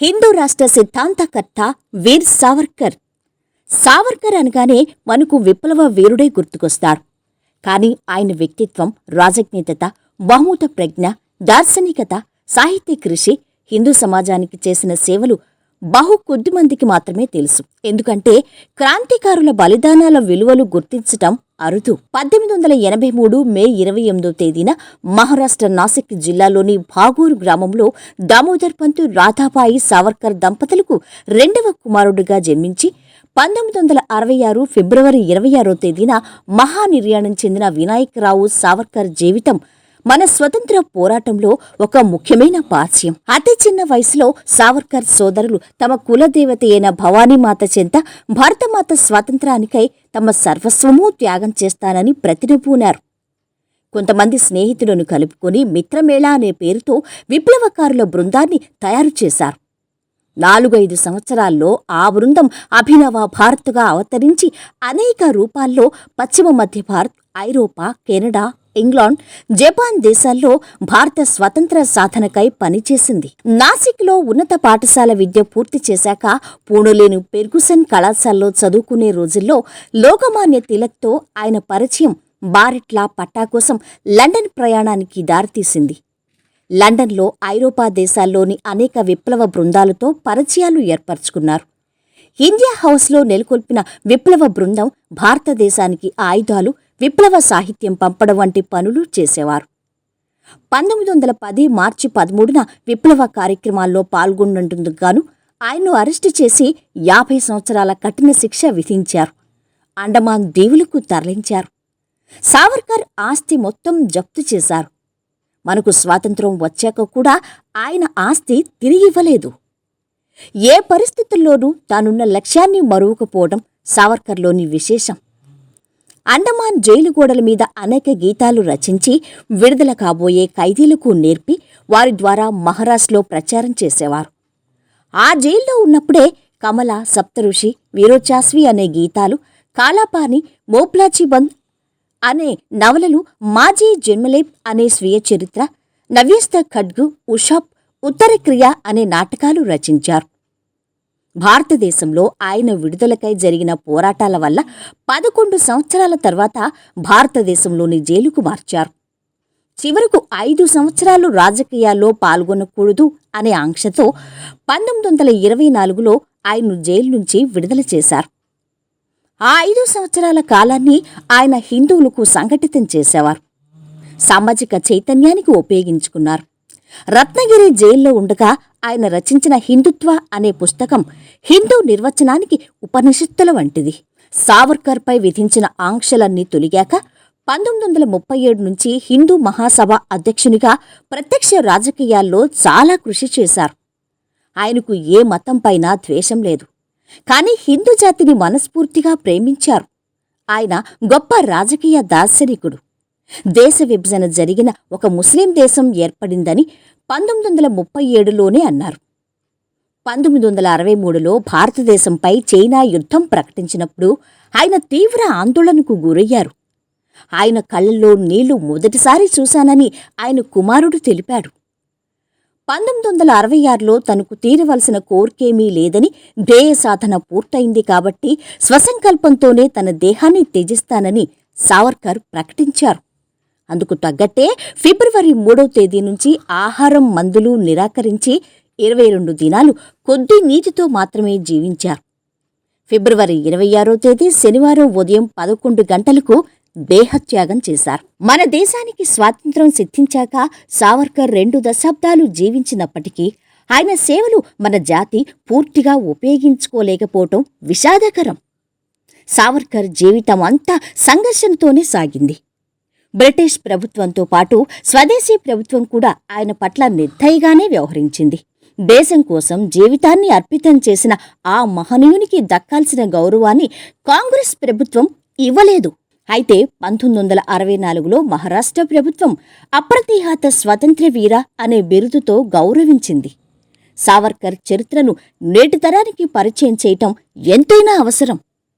హిందూ రాష్ట్ర సిద్ధాంతకర్త వీర్ సావర్కర్. సావర్కర్ అనగానే మనకు విప్లవ వీరుడే గుర్తుకొస్తారు కాని ఆయన వ్యక్తిత్వం రాజజ్ఞితత బహుమత ప్రజ్ఞ దార్శనికత సాహిత్య కృషి హిందూ సమాజానికి చేసిన సేవలు బహు కొద్ది మందికి మాత్రమే తెలుసు. ఎందుకంటే క్రాంతికారుల బలిదానాల విలువలు గుర్తించటం అరుదు. పద్దెనిమిది వందల ఎనభై మూడు మే ఇరవై ఎనిమిదో తేదీన మహారాష్ట్ర నాసిక్ జిల్లాలోని భాగూరు గ్రామంలో దామోదర్ పంతు రాధాబాయి సావర్కర్ దంపతులకు రెండవ కుమారుడిగా జన్మించి పంతొమ్మిది వందల అరవై ఆరు ఫిబ్రవరి ఇరవై ఆరో తేదీన మహానిర్యాణం చెందిన వినాయకరావు సావర్కర్ జీవితం మన స్వతంత్ర పోరాటంలో ఒక ముఖ్యమైన పార్శ్యం అతి చిన్న వయసులో సావర్కర్ సోదరులు తమ కులదేవత అయిన భవానీమాత చెంత భారతమాత స్వాతంత్రానికై తమ సర్వస్వమూ త్యాగం చేస్తానని ప్రతినబూనారు కొంతమంది స్నేహితులను కలుపుకొని మిత్రమేళా అనే పేరుతో విప్లవకారుల బృందాన్ని తయారు చేశారు. నాలుగైదు సంవత్సరాల్లో ఆ బృందం అభినవ భారత్గా అవతరించి అనేక రూపాల్లో పశ్చిమ మధ్య భారత్ ఐరోపా కెనడా ఇంగ్లాండ్ జపాన్ దేశాల్లో భారత స్వతంత్ర సాధనకై పనిచేసింది. నాసిక్లో ఉన్నత పాఠశాల విద్య పూర్తి చేశాక పూణెలోని పెర్గుసన్ కళాశాలలో చదువుకునే రోజుల్లో లోకమాన్య తిలక్తో ఆయన పరిచయం బారెట్లా పట్టా కోసం లండన్ ప్రయాణానికి దారితీసింది. లండన్లో ఐరోపా దేశాల్లోని అనేక విప్లవ బృందాలతో పరిచయాలు ఏర్పరచుకున్నారు. ఇండియా హౌస్లో నెలకొల్పిన విప్లవ బృందం భారతదేశానికి ఆయుధాలు విప్లవ సాహిత్యం పంపడం వంటి పనులు చేసేవారు. పంతొమ్మిది వందల పది మార్చి పదమూడున విప్లవ కార్యక్రమాల్లో పాల్గొన్నందుకు గాను ఆయన్ను అరెస్టు చేసి యాభై సంవత్సరాల కఠిన శిక్ష విధించారు. అండమాన్ దీవులకు తరలించారు. సావర్కర్ ఆస్తి మొత్తం జప్తు చేశారు. మనకు స్వాతంత్రం వచ్చాక కూడా ఆయన ఆస్తి తిరిగివ్వలేదు ఏ పరిస్థితుల్లోనూ తానున్న లక్ష్యాన్ని మరువకపోవడం సావర్కర్లోని విశేషం. అండమాన్ జైలు గోడల మీద అనేక గీతాలు రచించి విడుదల కాబోయే ఖైదీలకు నేర్పి వారి ద్వారా మహారాష్ట్రలో ప్రచారం చేసేవారు. ఆ జైల్లో ఉన్నప్పుడే కమల సప్తఋషి వీరోచాస్వి అనే గీతాలు కాలాపాని మోప్లాచిబంద్ అనే నవలలు మాజీ జన్మలేప్ అనే స్వీయ చరిత్ర నవ్యస్త ఖడ్గు ఉషాప్ ఉత్తరక్రియ అనే నాటకాలు రచించారు. భారతదేశంలో ఆయన విడుదలకై జరిగిన పోరాటాల వల్ల పదకొండు సంవత్సరాల తర్వాత భారతదేశంలోని జైలుకు మార్చారు. చివరకు ఐదు సంవత్సరాలు రాజకీయాల్లో పాల్గొనకూడదు అనే ఆంక్షతో పంతొమ్మిది వందల ఇరవై నాలుగులో ఆయన్ను జైలు నుంచి విడుదల చేశారు. ఆ ఐదు సంవత్సరాల కాలాన్ని ఆయన హిందువులకు సంఘటితం చేసేవారు. సామాజిక చైతన్యానికి ఉపయోగించుకున్నారు. రత్నగిరి జైల్లో ఉండగా ఆయన రచించిన హిందుత్వ అనే పుస్తకం హిందూ నిర్వచనానికి ఉపనిషత్తుల వంటిది. సావర్కర్పై విధించిన ఆంక్షలన్నీ తొలిగాక పంతొమ్మిది వందల ముప్పై ఏడు నుంచి హిందూ మహాసభ అధ్యక్షునిగా ప్రత్యక్ష రాజకీయాల్లో చాలా కృషి చేశారు. ఆయనకు ఏ మతంపైన ద్వేషం లేదు. కానీ హిందూ జాతిని మనస్ఫూర్తిగా ప్రేమించారు. ఆయన గొప్ప రాజకీయ దార్శనికుడు. దేశ విభజన జరిగిన ఒక ముస్లిం దేశం ఏర్పడిందని పంతొమ్మిది వందల ముప్పై ఏడులోనే అన్నారు. పంతొమ్మిది వందల అరవై మూడులో భారతదేశంపై చైనా యుద్ధం ప్రకటించినప్పుడు ఆయన తీవ్ర ఆందోళనకు గురయ్యారు. ఆయన కళ్ళల్లో నీళ్ళు మొదటిసారి చూశానని ఆయన కుమారుడు తెలిపాడు. పంతొమ్మిది వందల అరవై ఆరులో తనకు తీరవలసిన కోర్కేమీ లేదని ధ్యేయ సాధన పూర్తయింది కాబట్టి స్వసంకల్పంతోనే తన దేహాన్ని త్యజిస్తానని సావర్కర్ ప్రకటించారు. అందుకు తగ్గట్టే ఫిబ్రవరి మూడో తేదీ నుంచి ఆహారం మందులు నిరాకరించి ఇరవై రెండు దినాలు కొద్ది నీటితో మాత్రమే జీవించారు. ఫిబ్రవరి ఇరవై ఆరో తేదీ శనివారం ఉదయం పదకొండు గంటలకు దేహత్యాగం చేశారు. మన దేశానికి స్వాతంత్ర్యం సిద్ధించాక సావర్కర్ రెండు దశాబ్దాలు జీవించినప్పటికీ ఆయన సేవలు మన జాతి పూర్తిగా ఉపయోగించుకోలేకపోవటం విషాదకరం. సావర్కర్ జీవితం అంతా సంఘర్షణతోనే సాగింది. బ్రిటిష్ ప్రభుత్వంతో పాటు స్వదేశీ ప్రభుత్వం కూడా ఆయన పట్ల నిర్దయగానే వ్యవహరించింది. దేశం కోసం జీవితాన్ని అర్పితం చేసిన ఆ మహనీయునికి దక్కాల్సిన గౌరవాన్ని కాంగ్రెస్ ప్రభుత్వం ఇవ్వలేదు. అయితే పంతొమ్మిది వందల అరవై నాలుగులో మహారాష్ట్ర ప్రభుత్వం అప్రతిహాత స్వతంత్ర వీర అనే బిరుదుతో గౌరవించింది. సావర్కర్ చరిత్రను నేటి తరానికి పరిచయం చేయటం ఎంతైనా అవసరం.